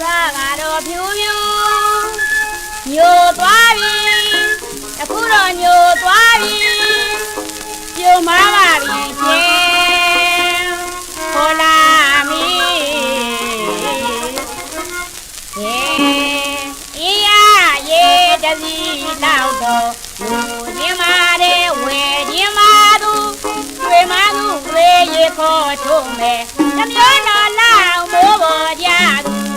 စကားတော့ဖြူဖြူညိုသွားပြီအခုတော့ညိုသွားပြီပြိုမာပါပြီရှင်ခေါ်လာမီရေအေးရရေတစည်းလောက်တော့လူညမတဲ့ဝေညမသူတွေ့မသူတွေ့ရေခေါ်ထုံးမယ်တမျိုးတော်လောက်မိုးပေါ်ကြသူ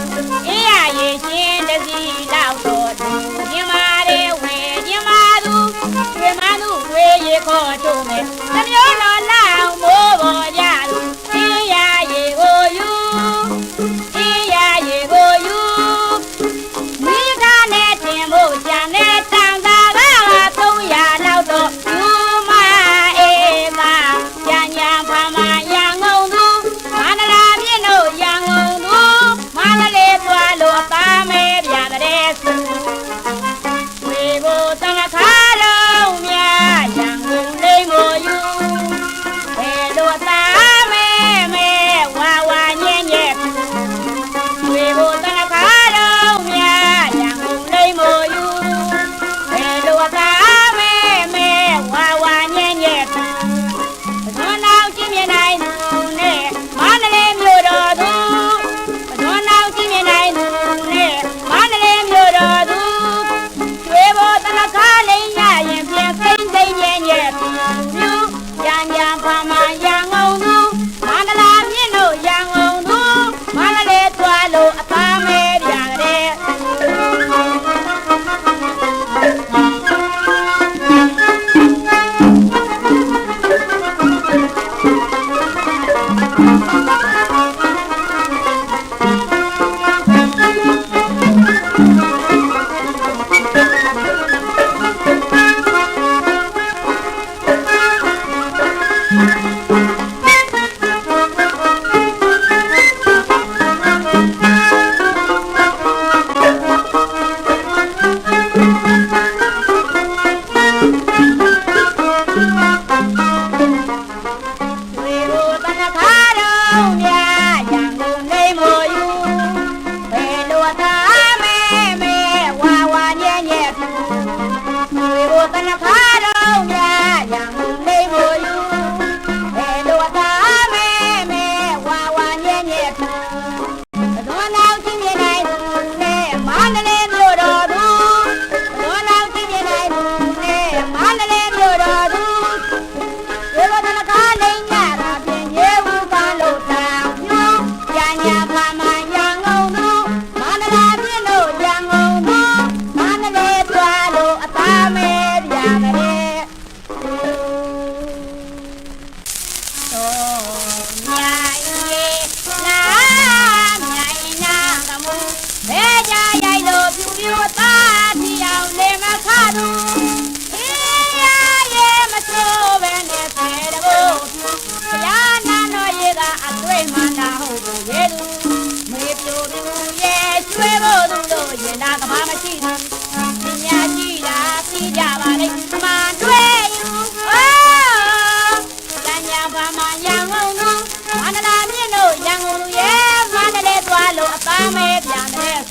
Mehmet Yanes.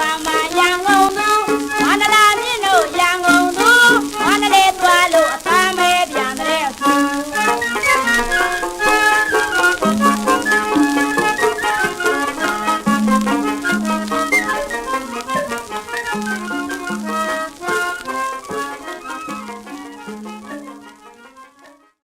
Obama.